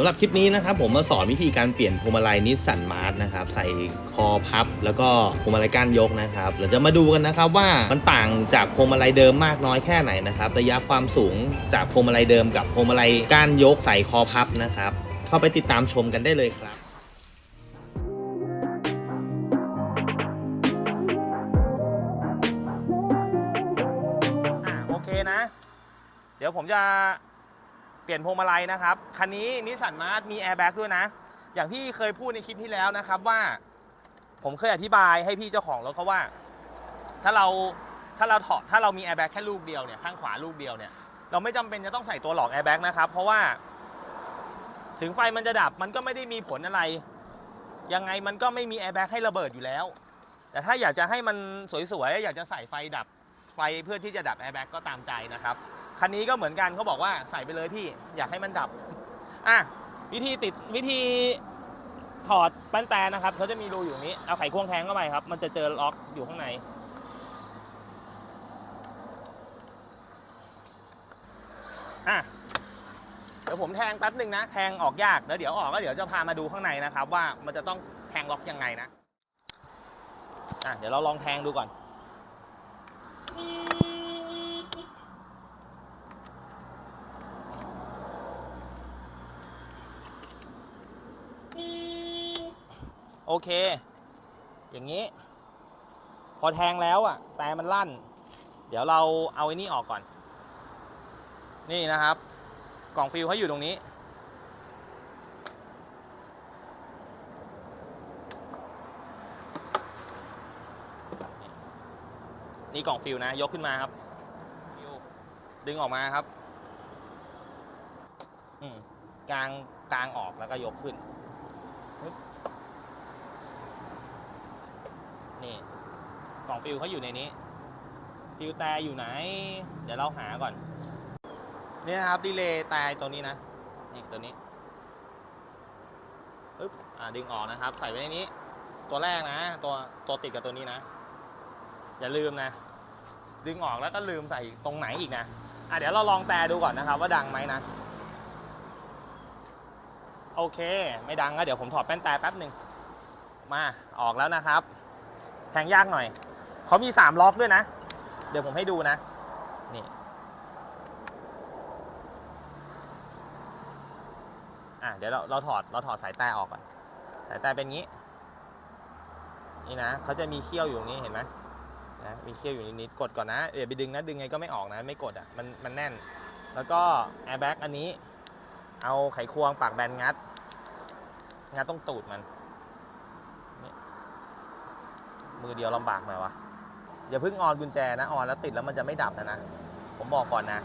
สำหรับคลิปนี้นะครับผมมาสอนวิธีการเปลี่ยนพวงมาลัยนิสสันมาร์ทนะครับใส่คอพับ แล้วก็พวงมาลัยก้านยกนะครับเราจะมาดูกันนะครับว่ามันต่างจากพวงมาลัยเดิมมากน้อยแค่ไหนนะครับระยะความสูงจากพวงมาลัยเดิมกับพวงมาลัยก้านยกใส่คอพับนะครับเข้าไปติดตามชมกันได้เลยครับโอเคนะ เดี๋ยวผมจะ ปลี่ยนพวงมาลัยนะครับ คันนี้นิสสันมาร์ทมีแอร์แบ็กด้วยนะ อย่างที่เคยพูดในคลิปที่แล้วนะครับว่า ผมเคยอธิบายให้พี่เจ้าของรถเขาว่า ถ้าเราถ้าเราถอดถ้าเรามีแอร์แบ็กแค่ลูกเดียวเนี่ยข้างขวาลูกเดียวเนี่ยเราไม่จำเป็นจะต้องใส่ตัวหลอกแอร์แบ็กนะครับเพราะว่า ถึงไฟมันจะดับมันก็ไม่ได้มีผลอะไร ยังไงมันก็ไม่มีแอร์แบ็กให้ระเบิดอยู่แล้ว แต่ถ้าอยากจะให้มันสวยๆอยากจะใส่ไฟดับไฟเพื่อที่จะดับแอร์แบ็กก็ตามใจนะครับ คันนี้ก็เหมือนกันเขาบอกว่าใส่ไปเลยพี่อยากให้มันดับ อะวิธีติดวิธีถอดแป้นแตนนะครับเขาจะมีรูอยู่นี้เอาไขควงแทงเข้าไปครับ มันจะเจอล็อกอยู่ข้างใน อะเดี๋ยวผมแทงแป๊บหนึ่งนะ แทงออกยากแล้วเดี๋ยวออกก็เดี๋ยวจะพามาดูข้างในนะครับ ว่ามันจะต้องแทงล็อกยังไงนะ อะเดี๋ยวเราลองแทงดูก่อน โอเค อย่างนี้ พอแทงแล้วอะแต่มันลั่น เดี๋ยวเราเอาไอ้นี่ออกก่อน นี่นะครับ กล่องฟิลเขาอยู่ตรงนี้ นี่กล่องฟิลนะ ยกขึ้นมาครับ ดึงออกมาครับ อืมกลางกลางออกแล้วก็ยกขึ้นกล่อง ฟิลเขาอยู่ในนี้ ฟิลแต่อยู่ไหน เดี๋ยวเราหาก่อน นี่นะครับดีเลย์แต่ตัวนี้นะ นี่ตัวนี้ปึ๊บอ่าดึงออกนะครับ ใส่ไว้ในนี้ ตัวแรกนะ ตัวตัวติดกับตัวนี้นะ อย่าลืมนะ ดึงออกแล้วก็ลืมใส่ตรงไหนอีกนะอะเดี๋ยวเราลองแต่ดูก่อนนะครับ ว่าดังไหมนะโอเค ไม่ดังก็เดี๋ยวผมถอดแป้นแต่แป๊บหนึ่งมาออกแล้วนะครับ แทงยากหน่อย เขามีสามล็อกด้วยนะ เดี๋ยวผมให้ดูนะ นี่ อะเดี๋ยวเราเราถอดเราถอดสายแต่ออกก่อน สายแต่เป็นงี้ นี่นะเขาจะมีเขี้ยวอยู่ตรงนี้เห็นไหมนะมีเขี้ยวอยู่นิดๆกดก่อนนะอย่าไปดึงนะดึงไงก็ไม่ออกนะไม่กดอะมันมันแน่น แล้วก็แอร์แบ็กอันนี้ เอาไขควงปากแบนงัด งัดต้องตูดมันมือเดียวลำบากหน่อยวะ อย่าเพิ่งออนกุญแจนะออนแล้วติดแล้วมันจะไม่ดับนะนะผมบอกก่อนนะ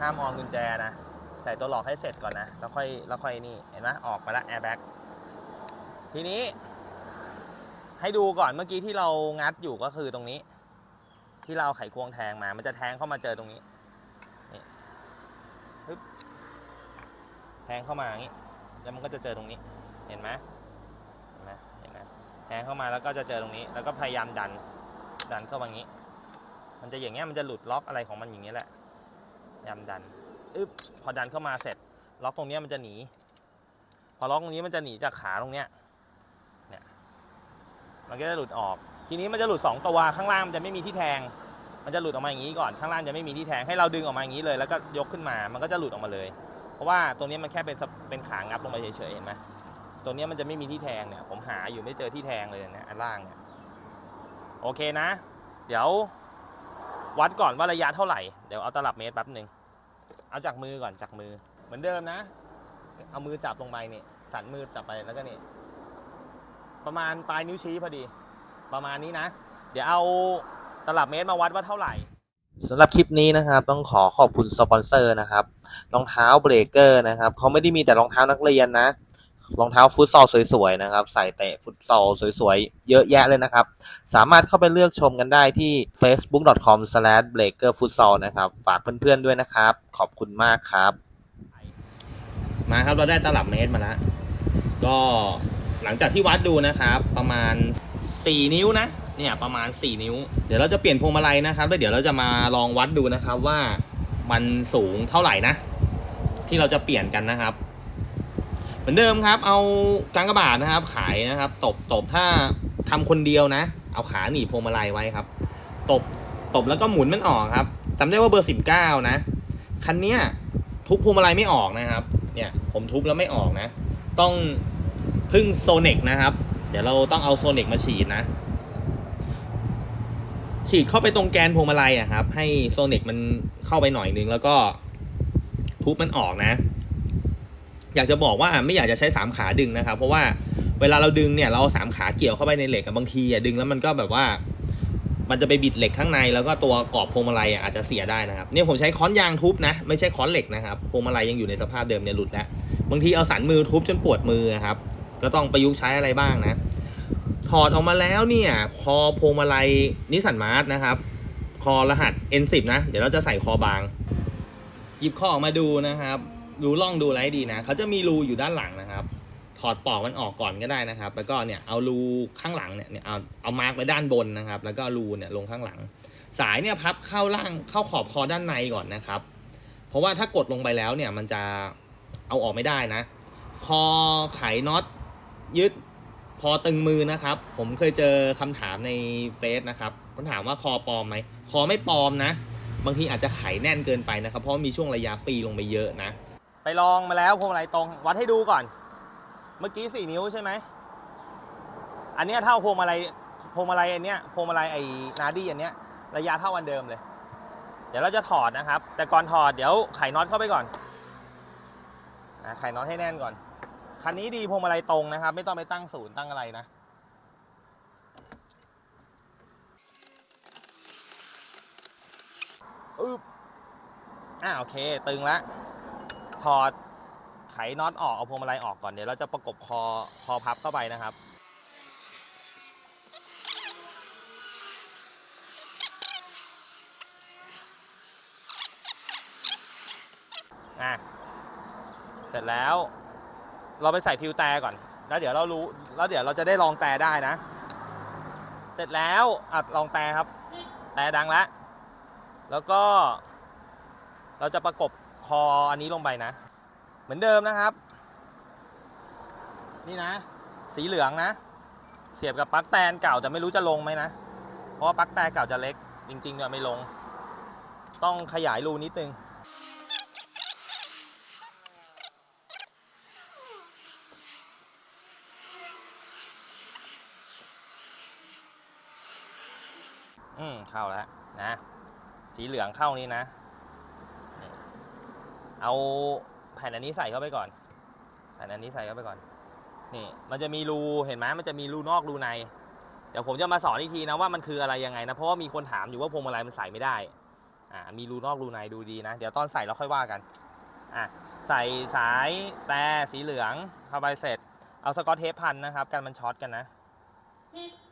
ห้ามออนกุญแจนะ ใส่ตัวหลอกให้เสร็จก่อนนะ แล้วค่อยแล้วค่อยนี่เห็นไหมออกมาแล้วแอร์แบ็กทีนี้ ให้ดูก่อนเมื่อกี้ที่เรางัดอยู่ก็คือตรงนี้ ที่เราเอาไขควงแทงมา มันจะแทงเข้ามาเจอตรงนี้นี่แทงเข้ามาอย่างนี้ แล้วมันก็จะเจอตรงนี้ เห็นไหม เห็นไหมเห็นไหมแท งเข้ามาแล้วก็จะเจอตรงนี้ แล้วก็พยายามดัน ดันเข้ามาอย่างนี้ มันจะอย่างเงี้ยมันจะหลุดล็อกอะไรของมันอย่างเงี้ยแหละพยายามดันอึ๊บพอดันเข้ามาเสร็จ ล็อกตรงเนี้ยมันจะหนี พอล็อกตรงนี้มันจะหนีจากขาตรงเนี้ย เนี่ย มันก็จะหลุดออก ทีนี้มันจะหลุดสองตัวข้างล่างมันจะไม่มีที่แทง มันจะหลุดออกมาอย่างนี้ก่อน ข้างล่างจะไม่มีที่แทง ให้เราดึงออกมาอย่างนี้เลย แล้วก็ยกขึ้นมา มันก็จะหลุดออกมาเลย เพราะว่าตัวนี้มันแค่เป็นเป็นขางับลงไปเฉยๆเห็นไหม ตัวนี้มันจะไม่มีที่แทงเนี่ย ผมหาอยู่ไม่เจอที่แทงเลยเนี่ยอันล่างเนี่ยโอเคนะ เดี๋ยว วัดก่อนว่าระยะเท่าไหร่ เดี๋ยวเอาตลับเมตรแป๊บหนึ่งเอาจากมือก่อนจากมือ เหมือนเดิมนะ เอามือจับลงไปเนี่ยสันมือจับไปแล้วก็นี่ประมาณปลายนิ้วชี้พอดี ประมาณนี้นะ เดี๋ยวเอาตลับเมตรมาวัดว่าเท่าไหร่สำหรับคลิปนี้นะครับต้องขอขอบคุณสปอนเซอร์นะครับรองเท้าเบรกเกอร์นะครับเขาไม่ได้มีแต่รองเท้านักเรียนนะ รองเท้าฟุตซอลสวยๆนะครับ ใส่เตะฟุตซอลสวยๆ เยอะแยะเลยนะครับ สามารถเข้าไปเลือกชมกันได้ที่ facebook.com/breakerfutsal นะครับ ฝากเพื่อนๆด้วยนะครับ ขอบคุณมากครับ มาครับเราได้ตลับเมตรมาแล้ว ก็หลังจากที่วัดดูนะครับ ประมาณ 4 นิ้วนะ เนี่ยประมาณ 4 นิ้ว เดี๋ยวเราจะเปลี่ยนพวงมาลัยนะครับแล้วเดี๋ยวเราจะมาลองวัดดูนะครับว่ามันสูงเท่าไหร่นะทที่เราจะเปลี่ยนกันนะครับ เหมือนเดิมครับ เอากางกระบาดนะครับ ขายนะครับ ตบตบถ้าทำคนเดียวนะ เอาขาหนีบพวงมาลัยไว้ครับ ตบตบแล้วก็หมุนมันออกครับจำได้ว่าเบอร์สิบเก้านะคันเนี้ยทุบพวงมาลัยไม่ออกนะครับ เนี่ยผมทุบแล้วไม่ออกนะ ต้องพึ่งโซเนกนะครับ เดี๋ยวเราต้องเอาโซเนกมาฉีดนะ ฉีดเข้าไปตรงแกนพวงมาลัยอะครับ ให้โซเนกมันเข้าไปหน่อยนึงแล้วก็ทุบมันออกนะ อยากจะบอกว่าไม่อยากจะใช้สามขาดึงนะครับ เพราะว่าเวลาเราดึงเนี่ยเราเอาสามขาเกี่ยวเข้าไปในเหล็กอะบางทีอะดึงแล้วมันก็แบบว่า มันจะไปบิดเหล็กข้างในแล้วก็ตัวกรอบพวงมาลัยอะอาจจะเสียได้นะครับเนี่ยผมใช้ค้อนยางทุบนะไม่ใช่ค้อนเหล็กนะครับพวงมาลัยยังอยู่ในสภาพเดิมเนี่ยหลุดแล้วบางทีเอาสันมือทุบจนปวดมือครับก็ต้องประยุกต์ใช้อะไรบ้างนะถอดออกมาแล้วเนี่ยคอพวงมาลัยนิสสันมาร์ทนะครับ คอรหัส N10 นะ เดี๋ยวเราจะใส่คอบาง หยิบคอออกมาดูนะครับ ดูล่องดูอะไรดีนะเขาจะมีรูอยู่ด้านหลังนะครับ ถอดปลอกมันออกก่อนก็ได้นะครับ แล้วก็เนี่ยเอารูข้างหลังเนี่ยเนี่ยเอาเอามาร์กไว้ด้านบนนะครับ แล้วก็รูเนี่ยลงข้างหลัง สายเนี่ยพับเข้าล่างเข้าขอบคอด้านในก่อนนะครับ เพราะว่าถ้ากดลงไปแล้วเนี่ยมันจะเอาออกไม่ได้นะ คอไขน็อตยึดพอตึงมือนะครับ ผมเคยเจอคำถามในเฟซนะครับเขาถามว่าคอปลอมไหมคอไม่ปลอมนะ บางทีอาจจะไขแน่นเกินไปนะครับ เพราะมีช่วงระยะฟรีลงไปเยอะนะ ไปลองมาแล้วพวงมาลัยตรง วัดให้ดูก่อน เมื่อกี้สี่นิ้วใช่ไหม อันเนี้ยเท่าพวงมาลัยพวงมาลัยอันเนี้ยพวงมาลัยไอ้นาดี้อันเนี้ยระยะเท่าอันเดิมเลย เดี๋ยวเราจะถอดนะครับ แต่ก่อนถอดเดี๋ยวไขน็อตเข้าไปก่อนนะไขน็อตให้แน่นก่อน คันนี้ดีพวงมาลัยตรงนะครับ ไม่ต้องไปตั้งศูนย์ตั้งอะไรนะอึบอ่าโอเค ตึงแล้ว ถอดไขน็อตออกเอาพวงมาลัยออกก่อนเดี๋ยวเราจะประกบคอคอพับเข้าไปนะครับอะเสร็จแล้ว เราไปใส่ฟิลแต่ก่อน แล้วเดี๋ยวเรารู้แล้วเดี๋ยวเราจะได้ลองแต่ได้นะ เสร็จแล้วอัดลองแต่ครับ แต่ดังแล้วแล้วก็เราจะประกบ ออันนี้ลงไปนะ เหมือนเดิมนะครับ นี่นะ สีเหลืองนะ เสียบกับปลั๊กแตนเก่าแต่ไม่รู้จะลงไหมนะ เพราะว่าปลั๊กแตนเก่าจะเล็ก จริงๆเนี่ยไม่ลง ต้องขยายรูนิดนึงอืมเข้าแล้วนะ สีเหลืองเข้านี้นะ เอาแผ่นอันนี้ใส่เข้าไปก่อนแผ่นอันนี้ใส่เข้าไปก่อน นี่ มันจะมีรูเห็นไหมมันจะมีรูนอกรูใน เดี๋ยวผมจะมาสอนอีกทีนะว่ามันคืออะไรยังไงนะ เพราะว่ามีคนถามอยู่ว่าพวงมาลัยมันใส่ไม่ได้ อ่า มีรูนอกรูในดูดีนะ เดี๋ยวตอนใส่เราค่อยว่ากัน อะ ใส่สายแต่สีเหลืองเข้าไปเสร็จ เอาสกอตเทปพันนะครับ กันมันช็อตกันนะ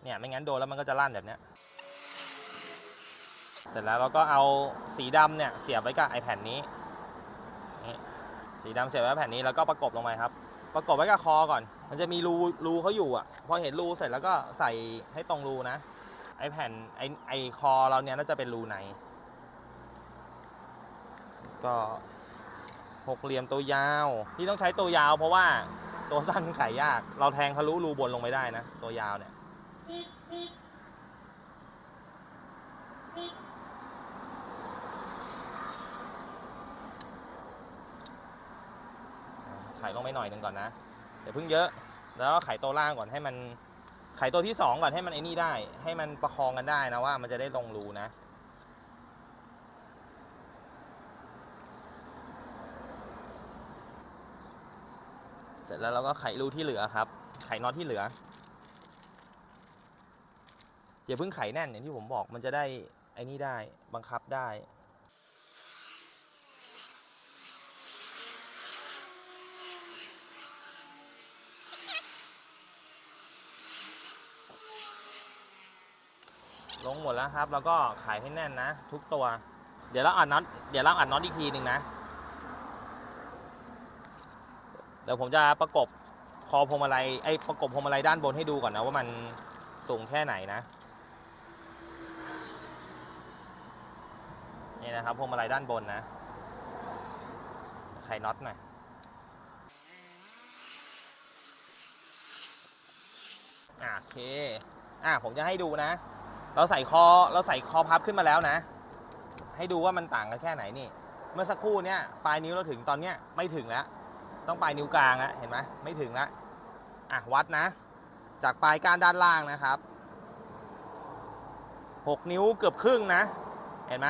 เนี่ยไม่งั้นโดนแล้วมันก็จะลั่นแบบเนี้ยเสร็จแล้วเราก็เอาสีดำเนี่ยเสียบไว้กับไอแผ่นนี้ นี่สีดำเสียบไว้กับแผ่นนี้แล้วก็ประกบลงไปครับ ประกบไว้กับคอก่อน มันจะมีรูรูเขาอยู่อะ พอเห็นรูเสร็จแล้วก็ใส่ให้ตรงรูนะ ไอแผ่นไอไอคอเราเนี่ยน่าจะเป็นรูในก็หกเหลี่ยมตัวยาว ที่ต้องใช้ตัวยาวเพราะว่าตัวสั้นขายยาก เราแทงทะลุรูบนลงไปได้นะ ตัวยาวเนี่ย ลงไปหน่อยหนึ่งก่อนนะเดี๋ยวพิ่งเยอะ แล้วไขตัวล่างก่อนให้มันไขตัวที่สองก่อนให้มันไอ้นี่ได้ ให้มันประคองกันได้นะว่ามันจะได้ลงรูนะเสร็จแล้วเราก็ไขรูที่เหลือครับ ไขน็อตที่เหลืออย่าเพิ่งไขแน่นอย่างที่ผมบอกมันจะได้ไอ้นี่ได้บังคับได้ งหมดแล้วครับ แล้วก็ขายให้แน่นนะ ทุกตัว เดี๋ยวเราอัดน็อตเดี๋ยวเราอัดน็อตอีกทีหนึ่งนะเดี๋ยวผมจะประกบคอพวงมาลัยไอ้ประกบพวงมาลัยด้านบนให้ดูก่อนนะว่ามันสูงแค่ไหนนะนี่นะครับพวงมาลัยด้านบนนะไขน็อตหน่อยโอเค อะผมจะให้ดูนะ เราใส่คอเราใส่คอพับขึ้นมาแล้วนะ ให้ดูว่ามันต่างกันแค่ไหนนี่ เมื่อสักครู่เนี้ยปลายนิ้วเราถึงตอนเนี้ยไม่ถึงแล้ว ต้องปลายนิ้วกลางอะเห็นไหมไม่ถึงแล้วอะวัดนะ จากปลายก้านด้านล่างนะครับ 6 นิ้วเกือบครึ่งนะ เห็นไหม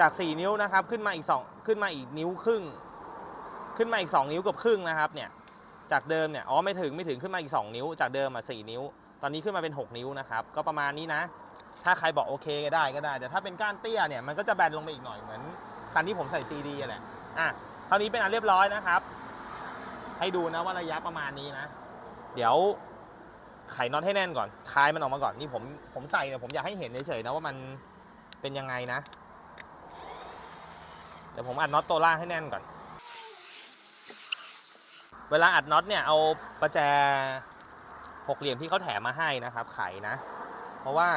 จาก 4 นิ้วนะครับขึ้นมาอีก 2 ขึ้นมาอีกนิ้วครึ่ง ขึ้นมาอีก 2 นิ้วเกือบครึ่งนะครับเนี่ยจากเดิมเนี่ยอ๋อไม่ถึงไม่ถึงขึ้นมาอีก 2 นิ้ว จากเดิมอะ4นิ้ว ตอนนี้ขึ้นมาเป็น 6 นิ้วนะครับ ก็ประมาณนี้นะ ถ้าใครบอกโอเคก็ได้ก็ได้ แต่ถ้าเป็นก้านเตี้ยเนี่ยมันก็จะแบนลงไปอีกหน่อยเหมือนคันที่ผมใส่ซีดีแหละอะเท่านี้เป็นอันเรียบร้อยนะครับ ให้ดูนะว่าระยะประมาณนี้นะ เดี๋ยวไขน็อตให้แน่นก่อนคลายมันออกมาก่อนนี่ผมผมใส่เนี่ยผมอยากให้เห็นเฉยๆนะว่ามันเป็นยังไงนะ เดี๋ยวผมอัดน็อตตัวล่างให้แน่นก่อน เวลาอัดน็อตเนี่ยเอาประแจหกเหลี่ยมที่เขาแถมมาให้นะครับ ไขนะ เพราะว่า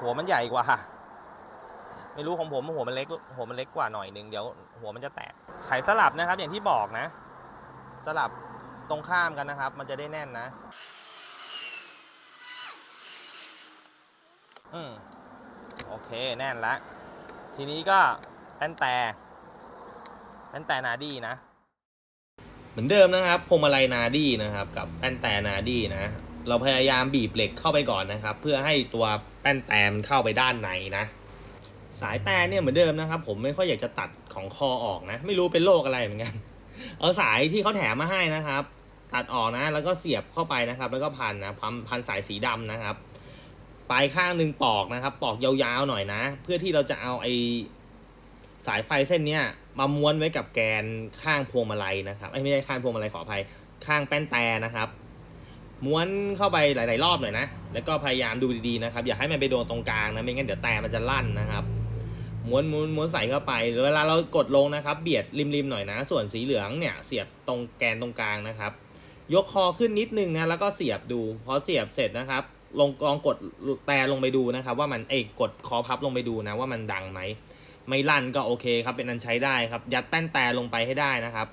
หัวมันใหญ่กว่า ไม่รู้ของผมหัวมันเล็ก หัวมันเล็กกว่าหน่อยหนึงเดี๋ยวหัวมันจะแตกไขสลับนะครับ อย่างที่บอกนะ สลับตรงข้ามกันนะครับ มันจะได้แน่นนะ อืมโอเคแน่นละทีนี้ก็แป้นแต่แป้นแต่นาดีนะ เหมือนเดิมนะครับพวงมาลัยนาดี้นะครับ กับแป้นแต่นาดี้นะ เราพยายามบีบเหล็กเข้าไปก่อนนะครับ เพื่อให้ตัว ป้นแตมนเข้าไปด้านในนะ สายแต่เนี่ยเหมือนเดิมนะครับ ผมไม่ค่อยอยากจะตัดของคอออกนะ ไม่รู้เป็นโรคอะไรเหมือนกัน เอาสายที่เขาแถมมาให้นะครับ ตัดออกนะ แล้วก็เสียบเข้าไปนะครับ แล้วก็พันนะพันพันสายสีดำนะครับปลายข้างหนึ่งปอกนะครับ ปอกยาวๆหน่อยนะ เพื่อที่เราจะเอาไอสายไฟเส้นเนี้ยมาม้วนไว้กับแกนข้างพวงมาลัยนะครับเอ้ไม่ใช่ข้างพวงมาลัยขออภัยข้างแป้นแต่นะครับ ม้วนเข้าไปหลาย ๆ รอบหน่อยนะ แล้วก็พยายามดูดี ๆ นะครับ อย่าให้มันไปโดนตรงกลางนะ ไม่งั้นเดี๋ยวแต่มันจะลั่นนะครับ ม้วนม้วนม้วนใส่เข้าไป เวลาเรากดลงนะครับ เบียดริม ๆ หน่อยนะ ส่วนสีเหลืองเนี่ยเสียบตรงแกนตรงกลางนะครับ ยกคอขึ้นนิดนึงนะ แล้วก็เสียบดู พอเสียบเสร็จนะครับลงลองกดแต่ลงไปดูนะครับ ว่ามันเอ้ยกดคอพับลงไปดูนะ ว่ามันดังไหม ไม่ลั่นก็โอเคครับ เป็นอันใช้ได้ครับ ยัดแป้นแต่ลงไปให้ได้นะครับ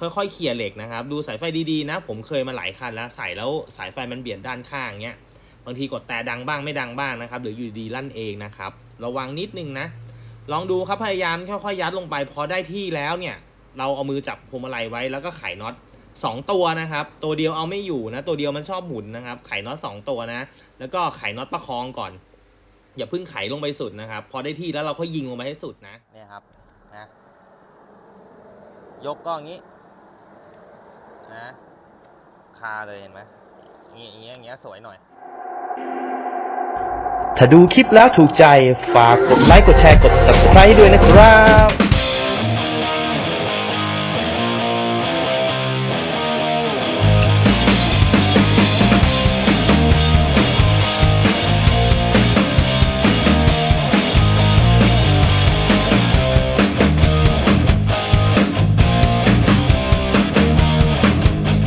ค่อยๆเขี่ยเหล็กนะครับ ดูสายไฟดีๆนะ ผมเคยมาหลายคันแล้วใส่แล้วสายไฟมันเบียดด้านข้างเงี้ยบางทีกดแต่ดังบ้างไม่ดังบ้างนะครับหรืออยู่ดีลั่นเองนะครับ ระวังนิดนึงนะ ลองดูครับพยายามค่อยๆยัดลงไป พอได้ที่แล้วเนี่ย เราเอามือจับพวงมาลัยไว้แล้วก็ไขน็อตสองตัวนะครับ ตัวเดียวเอาไม่อยู่นะ ตัวเดียวมันชอบหมุนนะครับ ไขน็อตสองตัวนะ แล้วก็ไขน็อตประคองก่อน อย่าเพิ่งไขลงไปสุดนะครับ พอได้ที่แล้วเราค่อยยิงลงไปให้สุดนะเนี่ยครับนะยกก็อย่างนี้ นะ คาเลยเห็นไหมอย่างเงี้ยอย่างเงี้ยอย่างเงี้ยสวยหน่อย ถ้าดูคลิปแล้วถูกใจ ฝากกดไลค์ กดแชร์ กด subscribe ด้วยนะครับ